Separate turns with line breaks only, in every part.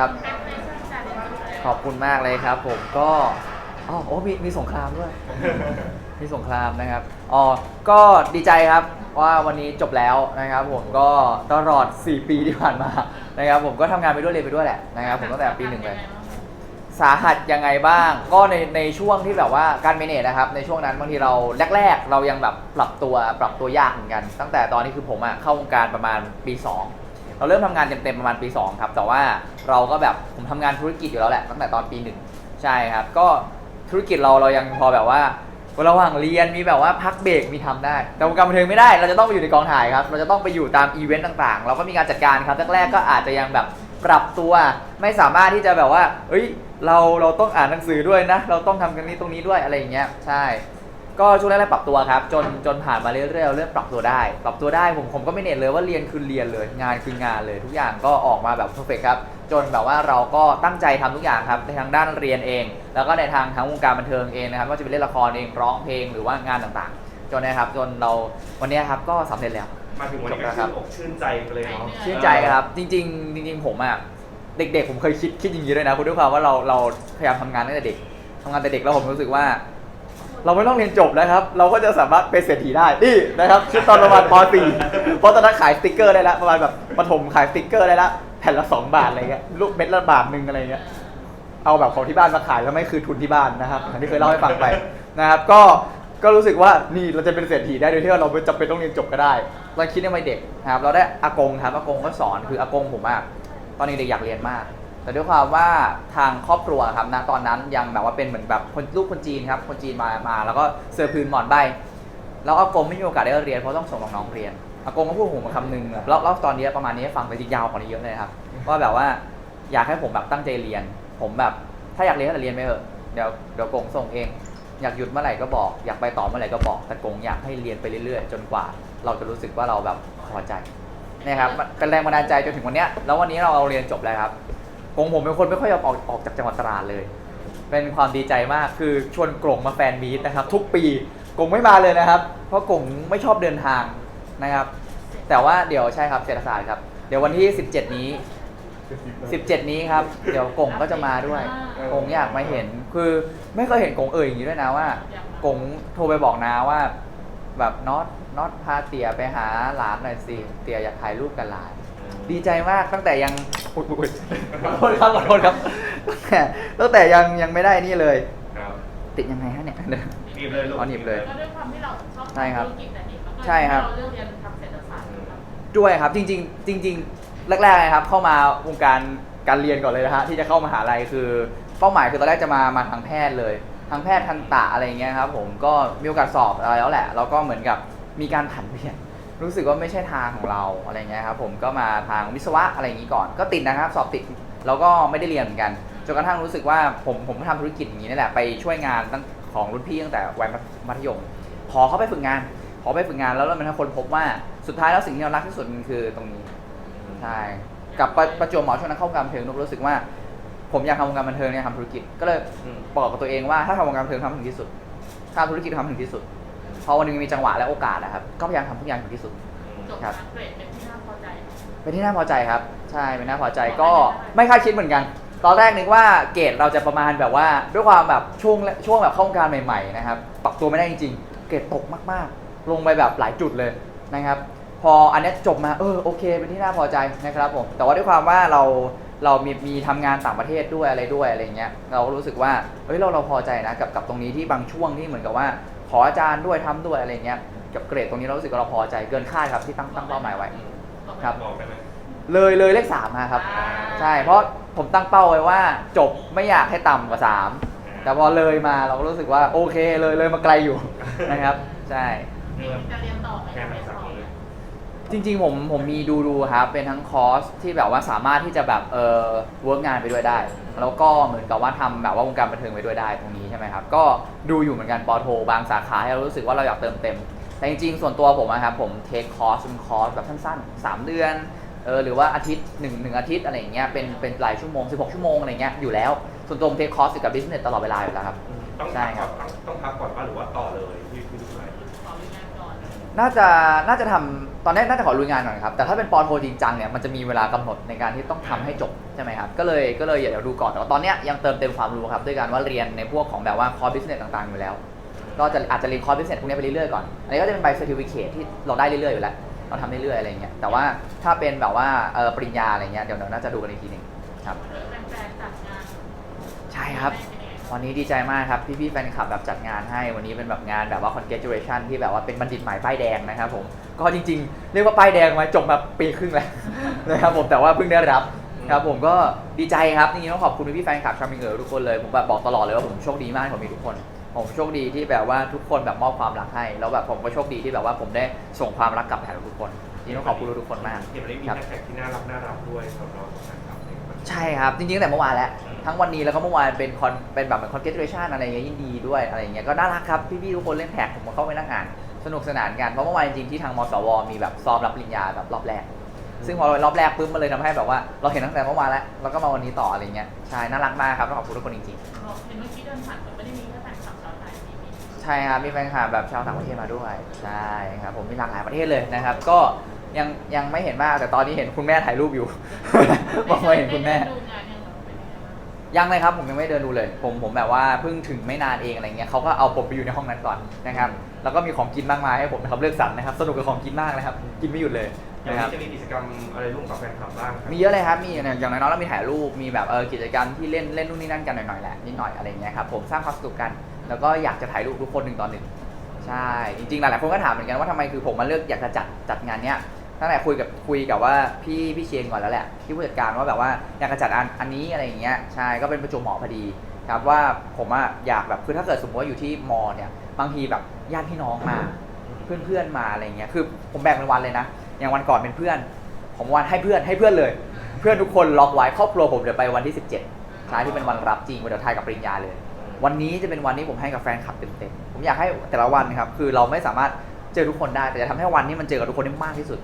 ครับ ขอบคุณมากเลยครับ ผมก็อ๋อโอ้มีมีสงครามด้วย มีสงครามนะครับอ๋อก็ดีใจครับว่าวันนี้จบแล้วนะครับ ผมก็ตลอด 4 ปีที่ผ่านมานะครับ ผมก็ทำงานไปด้วยเรียนไปด้วยแหละนะครับ ผมตั้งแต่ปีหนึ่งเลย สาหัสยังไงบ้าง ก็ในในช่วงที่แบบว่าการเมเนจนะครับในช่วงนั้นบางทีเราแรก ๆ เรายังแบบปรับตัวปรับตัวยากเหมือนกัน ตั้งแต่ตอนนี้คือผมอะเข้าวงการประมาณปี 2 เราเริ่มทำงานเต็มๆประมาณปี 2 ครับ แต่ว่าเราก็แบบผมทำงานธุรกิจอยู่แล้วแหละตั้งแต่ตอนปีหนึ่งใช่ครับ ก็ธุรกิจเราเรายังพอแบบว่าระหว่างเรียนมีแบบว่าพักเบรกมีทำได้ แต่วงการบันเทิงไม่ได้ เราจะต้องไปอยู่ในกองถ่ายครับ เราจะต้องไปอยู่ตามอีเวนต์ต่างๆ เราก็มีการจัดการครับแรกๆก็อาจจะยังแบบปรับตัวไม่สามารถที่จะแบบว่า เอ้ย เราเราต้องอ่านหนังสือด้วยนะ เราต้องทำกันนี้ตรงนี้ด้วยอะไรอย่างเงี้ยใช่ ก็ช่วงแรกๆปรับตัวครับ จนจนผ่านมาเรื่อยๆเราเริ่มปรับตัวได้ ปรับตัวได้ผมผมก็ไม่เน้นเลยว่าเรียนคือเรียนเลย งานคืองานเลย ทุกอย่างก็ออกมาแบบเพอร์เฟกครับ จนแบบว่าเราก็ตั้งใจทำทุกอย่างครับในทางด้านเรียนเอง แล้วก็ในทางทั้งวงการบันเทิงเองนะครับก็จะเป็นเล่นละครเองร้องเพลงหรือว่างานต่างๆ จนนะครับจนเราวันนี้ครับก็สำเร็จแล้ว
มาถึงวันนี้
จบแล้
ก็
วครั
ชื่
บ
นอกชื่นใจไปเลยเนาะ
ชื่นใจครับจริงๆ จริง ๆ ผมอะเด็ก ๆ ผมเคยคิดคิดอย่างนี้ด้วยนะคุณด้วยความว่าเราเราพยายามทำงานตั้งแต่เด็กทำงานแต่เด็กแล้วผมรู้สึกว่า เราไม่ต้องเรียนจบนะครับ เราก็จะสามารถเป็นเศรษฐีได้นี่นะครับคิดตอนประมาณป .4 เพราะตอนนั้นขายสติกเกอร์ได้แล้วประมาณแบบประถมขายสติกเกอร์ได้แล้วแผ่นละสองบาทอะไรเงี้ยลูกเม็ดละบาทหนึ่งอะไรเงี้ยเอาแบบของที่บ้านมาขายแล้วไม่คือทุนที่บ้านนะครับอย่างที่เคยเล่าให้ฟังไปนะครับ ก็ก็รู้สึกว่านี่เราจะเป็นเศรษฐีได้โดยที่ว่าเราไม่จำเป็นต้องเรียนจบก็ได้เราคิดในวัยเด็กนะครับ เราได้อากงครับอากงก็สอนคืออากงผมอะตอนนี้เด็กอยากเรียนมาก แต่ด้วยความว่าทางครอบครัวครับนะตอนนั้นยังแบบว่าเป็นเหมือนแบบคนลูกคนจีนครับ คนจีนมามาแล้วก็เสื้อพื้นหมอนใบแล้วอากงไม่มีโอกาสได้เรียนเพราะต้องส่งน้องๆเรียนอากงก็พูดกับผมาคำหนึ่งแบบแล้วตอนนี้ประมาณนี้ให้ฟังไปจริงยาวกว่านี้เยอะเลยครับว่าแบบว่าอยากให้ผมแบบตั้งใจเรียน ผมแบบถ้าอยากเรียนก็เรียนไปเถอะเดี๋ยวเดี๋ยวกงส่งเอง อยากหยุดเมื่อไหร่ก็บอก อยากไปต่อเมื่อไหร่ก็บอก แต่กงอยากให้เรียนไปเรื่อยๆ จนกว่า เราจะรู้สึกว่าเราแบบพอใจนี่ครับเป็นแรงบันดาลใจจนถึงวันนี้แล้ววันนี้เราเราเรียนจบแล้วครับ กงผมเป็นคนไม่ค่อยยอมออกออกจากจังหวัดตราดเลย เป็นความดีใจมากคือชวนกลงมาแฟนมีตนะครับ ทุกปีกงไม่มาเลยนะครับ เพราะกงไม่ชอบเดินทางนะครับ แต่ว่าเดี๋ยวใช่ครับเศรษฐศาสตร์ครับ เดี๋ยววันที่ 17 นี้ 17 นี้ครับ เดี๋ยวกงก็จะมาด้วยกงอยากมาเห็น คือไม่เคยเห็นกงเอ่ยอย่างนี้ด้วยนะว่ากงโทรไปบอกนาว่า แบบน็อตน็อตพาเตียไปหาหลานหน่อยสิเตียอยากถ่ายรูปกับหลาน ดีใจมากตั้งแต่ยังอุ๊ยอุ๊ยขอโทษครับขอโทษครับตั้งแต่ตั้งแต่ยังยังไม่ได้นี่เลย
ครับ
ติดยังไงฮะเนี่ย
หนีบเลยลูก
อ๋อหนีบเลย
ก็ด้วยความที่เราชอบ
ใช่ครับ
ธุรกิจแต่เด็กแล้วก็
ใช่ครับ
เราเลือกเรียนทำเศรษฐศาสตร์นะครับ
ด้วยครับจริงๆจริงๆแรกๆนะครับเข้ามาวงการการเรียนก่อนเลยนะฮะที่จะเข้ามหาลัยคือเป้าหมายคือตอนแรกจะมามาทางแพทย์เลยทางแพทย์ทันตะอะไรอย่างเงี้ยครับผมก็มีโอกาสสอบอะไรแล้วแหละแล้วก็เหมือนกับมีการผันเปลี่ยน รู้สึกว่าไม่ใช่ทางของเราอะไรเงี้ยครับผมก็มาทางวิศวะอะไรอย่างงี้ก่อน ก็ติดนะครับสอบติดแล้วก็ไม่ได้เรียนเหมือนกันจนกระทั่งรู้สึกว่าผมผมทำธุรกิจอย่างนี้นี่แหละไปช่วยงานตั้งของรุ่นพี่ตั้งแต่วัยมัธยมพอเขาไปฝึกงานพอไปฝึกงานแล้วเราเป็นคนพบว่าสุดท้ายแล้วสิ่งที่เรารักที่สุดมันคือตรงนี้ใช่กับประประจวบเหมาะช่วงนั้นเข้าวงการบันเทิงนุกรู้สึกว่า ผมอยากทำวงการบันเทิงเนี่ยทำธุรกิจก็เลยบอกกับตัวเองว่าถ้าทำวงการบันเทิงทำถึงที่สุดถ้าทำธุรกิจทำถึงที่สุด พอวันหนึงมีจังหวะและโอกาสนะครับ ก็พยายามทำทุกอย่างถึงที่สุด
จบ
ครั
มา
บ
เกรดเป็นที่น่าพอใจ
เป็นที่น่าพอใจครับ ใช่เป็นน่าพอใจก็ไม่คาดคิดเหมือนกัน ตอนแรกนึกว่าเกรดเราจะประมาณแบบว่าด้วยความแบบช่วงช่วงแบบเข้าวงการใหม่ๆนะครับปรับตัวไม่ได้จริงๆ เกรดตกมากๆ ลงไปแบบหลายจุดเลยนะครับ พออันเนี้ยจบมาเออโอเค เป็นที่น่าพอใจนะครับผมแต่ว่าด้วยความว่าเราเรามีมีทำงานต่างประเทศด้วยอะไรด้วยอะไรเงี้ยเราก็รู้สึกว่าเฮ้ยเราเราพอใจนะกับกับตรงนี้ที่บางช่วงที่เหมือนกับว่า ขออาจารย์ด้วยทำด้วยอะไรเงี้ยกับเกรดตรงนี้เรารู้สึกว่าเราพอใจเกินคาดครับที่ตั้งตั้งเป้าหมายไว้ครับ
บอกได้ไหม
เลยเลยเลขสามมาครับ
อ่า
ใช่เพราะผมตั้งเป้าไว้ว่า จบไม่อยากให้ต่ำกว่าสามแต่พอเลยมาเราก็รู้สึกว่าโอเคเลยเลยมาไกลอยู่นะครับ ใช่
มีจะเรียนต่อไหม
แค่
จะ
ไหน
เรียน
สัก
ต่อ
นี้
ไหม
จริงๆผมผมมีดูดูครับเป็นทั้งคอร์สที่แบบว่าสามารถที่จะแบบเออเวิร์กงานไปด้วยได้ แล้วก็เหมือนกับว่าทำแบบว่าวงการบันเทิงไปด้วยได้ตรงนี้ใช่ไหมครับก็ดูอยู่เหมือนกันปอโท บางสาขาให้เรารู้สึกว่าเราอยากเติมเต็ม แต่จริงๆ ส่วนตัวผมอะครับผมเทคคอร์สเป็นคอร์สแบบสั้นๆ 3 เดือนเออหรือว่าอาทิตย์หนึ่งหนึ่งอาทิตย์อะไรอย่างเงี้ยเป็นเป็นหลายชั่วโมง 16 ชั่วโมงอะไรเงี้ยอยู่แล้วส่วนตัวผมเทคคอร์สอยู่กับบิสเนสตลอดเวลาอยู่แล้วครับ
ต้อง
ใช่
พัก
ค
ก่
รั
อบนต้องพักก่อนป่ะหรือว่าต่อเลยที่ที่ทุกไห น
ขอวิญญาณก่อน
น่าจะน่าจะทำตอนแรกน่าจะขอลุยงานก่อนครับแต่ถ้าเป็นปอโทจริงจังเนี่ยมันจะมีเวลากำหนดในการที่ต้องทำให้จบใช่ไหมครับก็เลยก็เลยเดี๋ยวดูก่อนแต่ว่าตอนเนี้ยยังเติมเต็มความรู้ครับด้วยการว่าเรียนในพวกของแบบว่าคอร์สบิสเนสต่างๆอยู่แล้ว ก็จะอาจจะเรียนคอร์สบิสเนสพวกนี้ไปเรื่อยๆก่อนอันนี้ก็จะเป็นใบเซอร์ติฟิเคที่เราได้เรื่อยๆอยู่แล้วเราทำเรื่อยๆอะไรเงี้ยแต่ว่าถ้าเป็นแบบว่าเอ่อปริญญาอะไรเงี้ยเดี๋ยวเราน่าจะดูกันอีกทีหนึ่งครับ
แฟนๆจัดงาน
ใช่ครับ
เป็นยังไง
วันนี้ดีใจมากครับพี่ๆแฟนคลับแบบจัดงานให้วันนี้เป็นแบบงานแบบว่า congratulation ที่แบบว่าเป็นบัณฑิตใหม่ป้ายแดงนะครับผมก็จริงๆ เรียกว่าป้ายแดงมาจบมาปีครึ่งแล้วนะครับผมแต่ว่าเพิ่งได้รับครับผมก็ดีใจครับจริงๆต้องขอบคุณพี่ๆแฟนคลับชาวมิงเอ๋อทุกคนเลยผมแบบบอกตลอดเลยว่าผมโชคดีมากผมมีทุกคน ผมโชคดีที่แบบว่าทุกคนแบบมอบความรักให้แล้วแบบผมก็โชคดีที่แบบว่าผมได้ส่งความรักกลับไปหาทุกคนจริงๆต้องขอบคุณทุกคนมาก
เห็นวันนี้มี
ครับ
แท็กที่น่ารักน่ารักด้วยสำหรับแฟนคลับในวันนี้
ใช่ครับจริงๆตั้งแต่เมื่อวานแล้ว ทั้งวันนี้แล้วก็เมื่อวานเป็นคอนเป็นแบบเหมือนคอนเกตเรชันอะไรอย่างเงี้ยยินดีด้วยอะไรเงี้ยก็น่ารักครับพี่ๆทุกคนเล่นแท็กผมก็เข้าไปนั่งอ่านสนุกสนานกันเพราะเมื่อวานจริงๆที่ทางมสว มีแบบซ้อมรับปริญญาแบบรอบแรก ซึ่งพอรอบแรกปุ๊บมันเลยทำให้แบบว่า เราเห็นตั้งแต่เมื่อวานแล้วแล้วก็มาวันนี้ต่ออะไรเงี้ยใช่น่ารักมากครับต้องขอบคุณทุกคนจริง
บอกเห็นเมื่อกี้เดินผ่านมันไม่ได้มีแค่แฟนคลับชาวไทยมีมี
ๆใช่ครับมีแฟนคลับแบบชาวต่างประเทศมาด้วยใช่ครับผมมีหลากหลายประเทศเลยนะครับ ก็ยังยังไม่เห็นมากแต่ตอนนี้เห็นคุณแม่ถ่ายรูปอยู่ บอกว่าเห็นคุณแม่
ได้ดูงาน ยังเล
ยครับผมยังไม่เดินดูเลย ผมผมแบบว่าเพิ่งถึงไม่นานเองอะไรเงี้ยเขาก็เอาผมไปอยู่ในห้องนั้นก่อนนะครับแล้วก็มีของกินมากมายให้ผมนะครับเลือกสรรนะครับสนุกกับของกินมากเลยครับกินไม่หยุดเลย
อย่าง
นะครับ
นี้จะมีกิจกรรมอะไรร่วมกับแฟนคลับบ้างครับ
มีเยอะเลยครับ มีอย่างอย่างน้อยๆเรามีถ่ายรูป มีแบบเออกิจกรรมที่เล่นเล่นนู่นนี่นั่นกันหน่อยๆแหละนิดหน่อยอะไรเงี้ยครับผมสร้างความสนุกกัน แล้วก็อยากจะถ่ายรูปทุกคนหนึ่งต่อหนึ่งใช่ จริงๆหลายๆคนก็ถามเหมือนกันว่าทำไมคือผมมาเลือกอยากจะจัดจัดงานเนี้ย ตั้งแต่คุยกับคุยกับว่าพี่พี่เชียนก่อนแล้วแหละที่ผู้จัดการว่าแบบว่าอยากจะจัดอันอันนี้อะไรอย่างเงี้ยใช่ก็เป็นประจวบเหมาะพอดีครับว่าผมอะอยากแบบคือถ้าเกิดสมมติว่าอยู่ที่มอเนี่ยบางทีแบบญาติพี่น้องมาเพื่อนเพื่อนๆมาอะไรเงี้ยคือผมแบ่งเป็นวันเลยนะอย่างวันก่อนเป็นเพื่อน ผมวันให้เพื่อนให้เพื่อนเลย เพื่อนทุกคนล็อกไว้ครอบครัวผมเดี๋ยวไปวันที่ 17ท้ายที่เป็นวันรับจริงวันเดี๋ยวทายกับปริญญาเลย วันนี้จะเป็นวันที่ผมให้กับแฟนคลับเต็มๆผมอยากให้แต่ละวันนะครับคือเราไม่สามารถเจอทุกคนได้แต่จะทำให้วันนี้มันเจอกับทุกคนได้มากที่สุด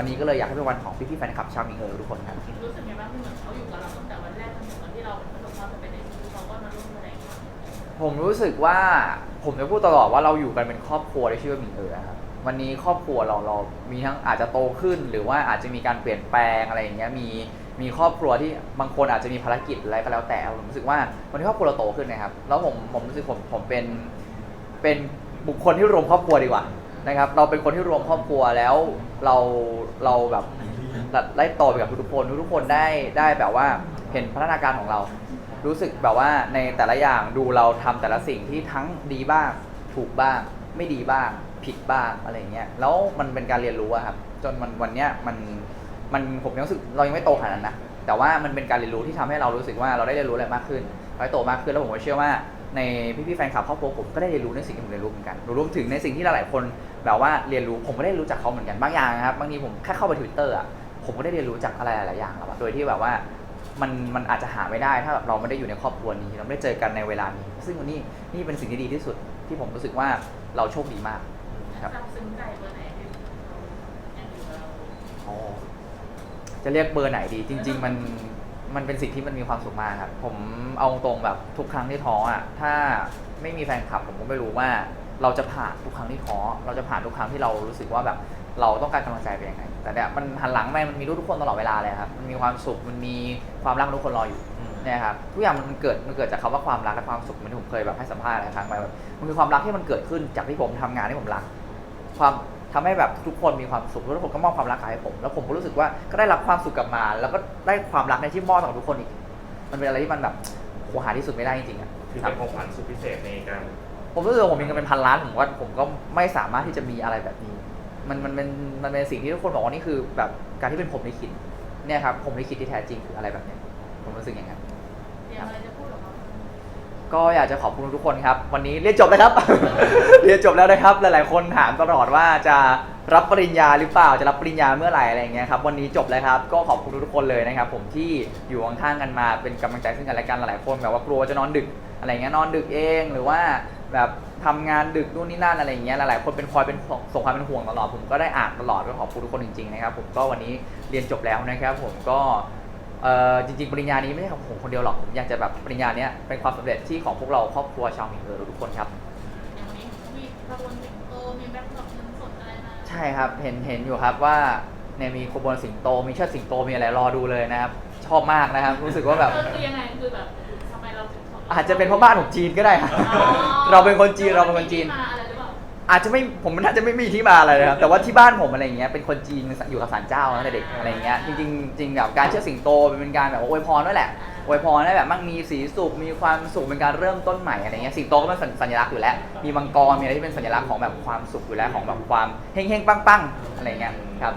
วันนี้ก็เลยอยากให้เป็นวันของพี่ๆแฟนคลับชาวมิงเออร์ทุกคนครับ
รู้สึกไงบ้างที่เหมือนเขาอยู่กับเราตั้งแต่วันแรกจนถึงวันที่เราประสบความสำเร็จในชีวิตเขาก็มาร่วมแสดงความ
ผมรู้สึกว่าผมจะพูดตลอดว่าเราอยู่กันเป็นครอบครัวที่ชื่อว่าหมิงเอ๋อครับวันนี้ครอบครัวเราเรามีทั้งอาจจะโตขึ้น หรือว่าอาจจะมีการเปลี่ยนแปลงอะไรอย่างเงี้ยมีมีครอบครัวที่บางคนอาจจะมีภารกิจอะไรก็แล้วแต่ผมรู้สึกว่าวันนี้ครอบครัวเราโตขึ้นนะครับแล้วผมผมรู้สึกผมผมเป็นเป็นบุคคลที่รวมครอบครัวดีกว่า นะครับ เราเป็นคนที่รวมครอบครัวแล้วเราเราแบบได้โตไปกับทุกๆคนทุกๆคนได้ได้แบบว่าเห็นพัฒนาการของเรา รู้สึกแบบว่าในแต่ละอย่างดูเราทำแต่ละสิ่งที่ทั้งดีบ้าง ถูกบ้าง ไม่ดีบ้าง ผิดบ้างอะไรเงี้ยแล้วมันเป็นการเรียนรู้อะครับ จนมันวันเนี้ยมันมันผมยังรู้สึกเรายังไม่โตขนาดนั้นนะแต่ว่ามันเป็นการเรียนรู้ที่ทำให้เรารู้สึกว่าเราได้เรียนรู้อะไรมากขึ้นเราได้โตมากขึ้นแล้วผมก็เชื่อว่า ในพี่ๆแฟนคลับครอบครัวผมก็ได้เรียนรู้ในสิ่งที่ผมเรียนรู้เหมือนกันรวมถึงในสิ่งที่หลายๆคนแบบว่าเรียนรู้ผมก็ได้รู้จักเขาเหมือนกันบางอย่างนะครับบางทีผมแค่เข้าไปทวิตเตอร์อะผมก็ได้เรียนรู้จากอะไรหลายๆอย่างแล้วอะโดยที่แบบว่ามันมันอาจจะหาไม่ได้ถ้าแบบเราไม่ได้อยู่ในครอบครัวนี้เราไม่ได้เจอกันในเวลานี้ ซึ่งวันนี้นี่เป็นสิ่งที่ดีที่สุดที่ผมรู้สึกว่าเราโชคดีมากครับ
ซับซึ้งใจเบอร์ไหนที่เรายังอยู่กับเรา
อ๋อจะเรียกเบอร์ไหนดี จริง ๆ มัน มันเป็นสิ่งที่มันมีความสุขมากครับ ผมเอาตรงๆแบบทุกครั้งที่ท้ออะ ถ้าไม่มีแฟนคลับผมก็ไม่รู้ว่า เราจะผ่านทุกครั้งที่ท้อ เราจะผ่านทุกครั้งที่เรารู้สึกว่าแบบเราต้องการกำลังใจเป็นยังไง แต่เนี่ยมันหันหลังไปมันมีทุกคนตลอดเวลาเลยครับ มันมีความสุข มันมีความรักทุกคนรออยู่เนี่ยครับ ทุกอย่างมันเกิด มันเกิดจากคำว่าความรักและความสุขเหมันที่ผมเคยแบบให้สัมภาษณ์หลายครั้งไปแบบมันคือความรักที่มันเกิดขึ้นจากที่ผมทำงานที่ผมรัก ความ ทำให้แบบทุกคนมีความสุขแล้วทุกคนก็มอบความรักให้ผม แล้วผมก็รู้สึกว่าก็ได้รับความสุขกลับมา แล้วก็ได้ความรักในที่มอบกับทุกคนอีก มันเป็นอะไรที่มันแบบโหหาที่สุดไม่ได้จริงๆอะ
ถือ
ครั
เป็
บ
นของขวัญสุดพิเศษในการ
ผมรู้สึกว่าผมมีเงินเป็นพันล้านผมว่าผมก็ไม่สามารถที่จะมีอะไรแบบนี้ มันมันเป็นมันเป็นสิ่งที่ทุกคนบอกว่านี่คือแบบการที่เป็นผมลิขิตเนี่ยครับผมลิขิตที่แท้จริงคืออะไรแบบเนี้ยผมรู้สึกอย่างนั้น
เตรียมอะไรจะพูดกับเขา
ก็อยากจะขอบคุณทุกคนครับ วันนี้เรียนจบแล้วครับ เรียนจบแล้วนะครับ หลายๆ คนถามตลอดว่าจะรับปริญญาหรือเปล่าจะรับปริญญาเมื่อไหร่อะไรอย่างเงี้ยครับวันนี้จบแล้วครับก็ขอบคุณทุกคนเลยนะครับ ผมที่อยู่ข้างๆกันมาเป็นกำลังใจซึ่งกันและกันหลายๆคนแบบว่ากลัวจะนอนดึกอะไรเงี้ยนอนดึกเองหรือว่าแบบทำงานดึกนู่นนี่นั่นอะไรอย่างเงี้ยหลายๆคนเป็นคอยเป็นส่งความเป็นห่วงตลอดผมก็ได้อ่านตลอดก็ขอบคุณทุกคนจริงๆนะครับผมก็วันนี้เรียนจบแล้วนะครับ ผมก็ เอ่อจริงๆปริญญานี้ไม่ใช่ของผมคนเดียวหรอกผมอยากจะแบบปริญญาเนี้ยเป็นความสำเร็จที่ของพวกเราครอบครัวชาวมิงเออร์ทุกคนครับ
อย่างวันนี้มีขบวนสิงโตมีแบ็คดรอปเงินสดอะไรมา
ช่ครับเห็นเห็นอยู่ครับว่าเนี่ยมีขบวนสิงโต มีเชิดสิงโตมีอะไรรอดูเลยนะครับ ชอบมากนะครับ รู้สึกว่าแบบ
เออคือยังไงคือแบบทำไมเราถึงชบ
อาจจะเป็นเพราะบ้านผมจีนก็ได้ครับ
อ๋อ
เราเป็นคนจีนเราเป็นคนจีน
มาอะไรหรื อา
จจะไม่ผมมันอาจะไม่มีที่มาอะไรนะครับ แต่ว่าที่บ้านผมอะไรอย่างเงี้ยเป็นคนจีนอยู่กับศาลเจ้าตั้งแต่เด็กอะไรอย่างเงี้ยจริงๆจริงแบบการเชื่อสิงโตเป็นการแบบว่าอวยพรด้วยแหละอวยพรได้แบบมั่งมีสีสุขมีความสุขเป็นการเริ่มต้นใหม่อะไรเงี้ยสิงโตก็เป็นสัญลักษณ์อยู่แล้ว มีมังกรมีอะไรที่เป็นสัญลักษณ์ของแบบความสุขอยู่แล้วของแบบความเฮงๆปังๆอะไรเงี้ยครับ